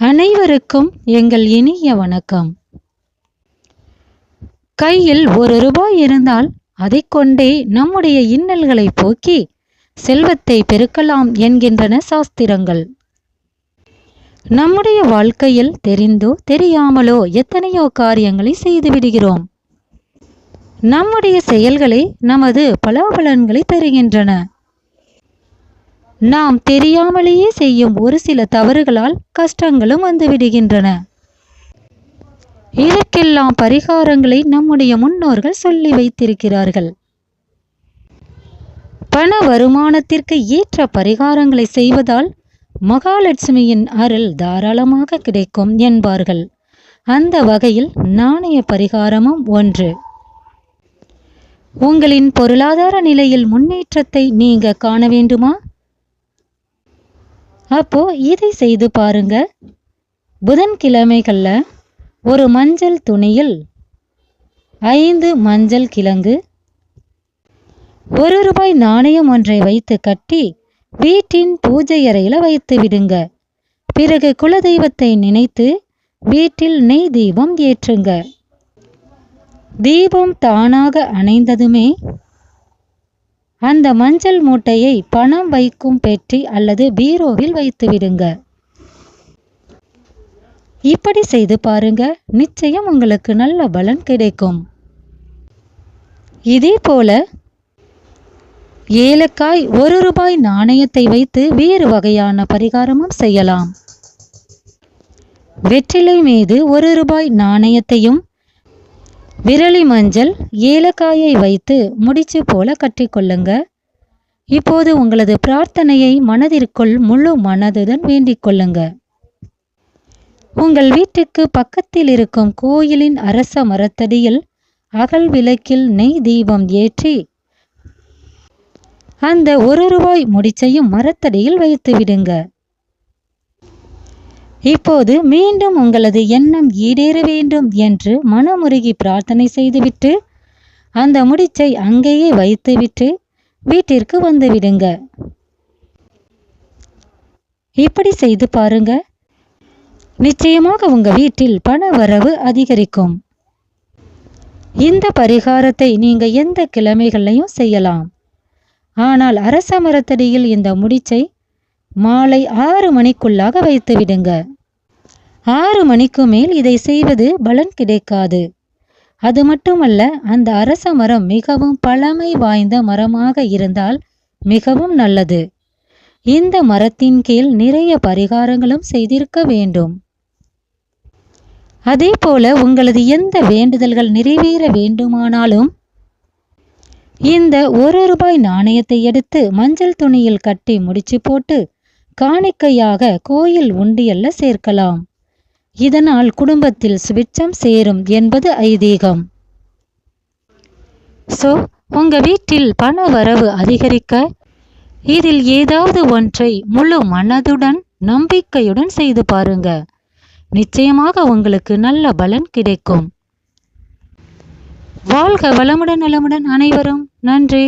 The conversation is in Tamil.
அனைவருக்கும் எங்கள் இனிய வணக்கம். கையில் ஒரு ரூபாய் இருந்தால் அதைக் கொண்டே நம்முடைய இன்னல்களை போக்கி செல்வத்தை பெருக்கலாம் என்கின்றன சாஸ்திரங்கள். நம்முடைய வாழ்க்கையில் தெரிந்தோ தெரியாமலோ எத்தனையோ காரியங்களை செய்து விடுகிறோம். நம்முடைய செயல்களே நமது பலாபலன்களை தருகின்றன நாம் தெரியாமலேயே செய்யும் ஒரு சில தவறுகளால் கஷ்டங்களும் வந்துவிடுகின்றன. இதற்கெல்லாம் பரிகாரங்களை நம்முடைய முன்னோர்கள் சொல்லி வைத்திருக்கிறார்கள். பண வருமானத்திற்கு ஏற்ற பரிகாரங்களை செய்வதால் மகாலட்சுமியின் அருள் தாராளமாக கிடைக்கும் என்பார்கள். அந்த வகையில் நாணய பரிகாரமும் ஒன்று. உங்களின் பொருளாதார நிலையில் முன்னேற்றத்தை நீங்க காண வேண்டுமா? அப்போ இதை செய்து பாருங்க. புதன்கிழமைகளில் ஒரு மஞ்சள் துணியில் ஐந்து மஞ்சள் கிழங்கு ஒரு ரூபாய் நாணயம் ஒன்றை வைத்து கட்டி வீட்டின் பூஜை அறையில் வைத்து விடுங்க. பிறகு குலதெய்வத்தை நினைத்து வீட்டில் நெய் தீபம் ஏற்றுங்க. தீபம் தானாக அணைந்ததுமே அந்த மஞ்சள் மூட்டையை பணம் வைக்கும் பெட்டி அல்லது பீரோவில் வைத்து விடுங்க. இப்படி செய்து பாருங்க நிச்சயம் உங்களுக்கு நல்ல பலன் கிடைக்கும். இதே போல ஏலக்காய் ஒரு ரூபாய் நாணயத்தை வைத்து வேறு வகையான பரிகாரமும் செய்யலாம். வெற்றிலை மீது ஒரு ரூபாய் நாணயத்தையும் விரலி மஞ்சள் ஏலக்காயை வைத்து முடிச்சு போல கட்டிக்கொள்ளுங்க இப்போது உங்களது பிரார்த்தனையை மனதிற்குள் முழு மனதுடன் வேண்டிக் கொள்ளுங்க. உங்கள் வீட்டுக்கு பக்கத்தில் இருக்கும் கோயிலின் அரச மரத்தடியில் அகல் விளக்கில் நெய் தீபம் ஏற்றி அந்த ஒரு ரூபாய் முடிச்சையும் மரத்தடியில் வைத்து விடுங்க. இப்போது மீண்டும் உங்களது எண்ணம் ஈடேற வேண்டும் என்று மனமுருகி பிரார்த்தனை செய்துவிட்டு அந்த முடிச்சை அங்கேயே வைத்துவிட்டு வீட்டிற்கு வந்துவிடுங்க இப்படி செய்து பாருங்க. நிச்சயமாக உங்க வீட்டில் பண வரவு அதிகரிக்கும். இந்த பரிகாரத்தை நீங்க எந்த கிழமைகளையும் செய்யலாம். ஆனால் அரச மரத்தடியில் இந்த முடிச்சை மாலை ஆறு மணிக்குள்ளாக வைத்து விடுங்க ஆறு மணிக்கு மேல் இதை செய்வது பலன் கிடைக்காது. அது மட்டுமல்ல அந்த அரச மரம் மிகவும் பழமை வாய்ந்த மரமாக இருந்தால் மிகவும் நல்லது. இந்த மரத்தின் கீழ் நிறைய பரிகாரங்களும் செய்திருக்க வேண்டும். அதே போல உங்களது எந்த வேண்டுதல்கள் நிறைவேற வேண்டுமானாலும் இந்த ஒரு ரூபாய் நாணயத்தை எடுத்து மஞ்சள் துணியில் கட்டி முடிச்சு போட்டு காணிக்கையாக கோயில் உண்டியல்ல சேர்க்கலாம். இதனால் குடும்பத்தில் சுபிட்சம் சேரும் என்பது ஐதீகம். சோ உங்க வீட்டில் பண வரவு அதிகரிக்க இதில் ஏதாவது ஒன்றை முழு மனதுடன் நம்பிக்கையுடன் செய்து பாருங்க. நிச்சயமாக உங்களுக்கு நல்ல பலன் கிடைக்கும். வாழ்க வளமுடன் நலமுடன் அனைவரும். நன்றி.